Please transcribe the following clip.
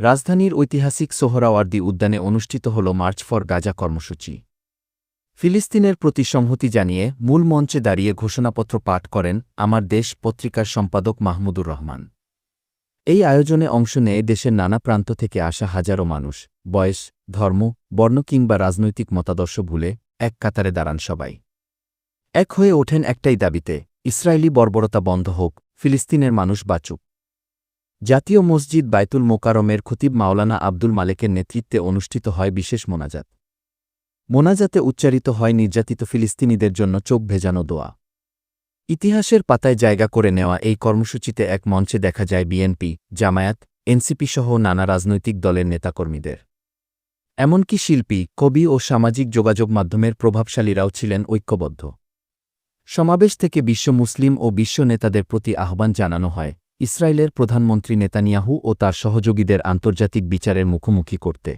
রাজধানীর ঐতিহাসিক সোহরাওয়ার্দী উদ্যানে অনুষ্ঠিত হল মার্চ ফর গাজা কর্মসূচি। ফিলিস্তিনের প্রতি সংহতি জানিয়ে মূল মঞ্চে দাঁড়িয়ে ঘোষণাপত্র পাঠ করেন আমার দেশ পত্রিকার সম্পাদক মাহমুদুর রহমান। এই আয়োজনে অংশ নেয় দেশের নানা প্রান্ত থেকে আসা হাজারো মানুষ, বয়স, ধর্ম, বর্ণ কিংবা রাজনৈতিক মতাদর্শ ভুলে এক কাতারে দাঁড়ান সবাই। এক হয়ে ওঠেন একটাই দাবিতে, ইসরায়েলি বর্বরতা বন্ধ হোক, ফিলিস্তিনের মানুষ বাঁচুক। জাতীয় মসজিদ বাইতুল মোকারমের খতিব মাওলানা আব্দুল মালেকের নেতৃত্বে অনুষ্ঠিত হয় বিশেষ মোনাজাত। মোনাজাতে উচ্চারিত হয় নির্যাতিত ফিলিস্তিনিদের জন্য চোখ ভেজানো দোয়া। ইতিহাসের পাতায় জায়গা করে নেওয়া এই কর্মসূচিতে এক মঞ্চে দেখা যায় বিএনপি, জামায়াত, এনসিপি সহ নানা রাজনৈতিক দলের নেতাকর্মীদের। এমনকি শিল্পী, কবি ও সামাজিক যোগাযোগ মাধ্যমের প্রভাবশালীরাও ছিলেন ঐক্যবদ্ধ। সমাবেশ থেকে বিশ্ব মুসলিম ও বিশ্ব নেতাদের প্রতি আহ্বান জানানো হয় ইসরায়েলের প্রধানমন্ত্রী নেতানিয়াহু ও তার সহযোগীদের আন্তর্জাতিক বিচারের মুখোমুখি করতে।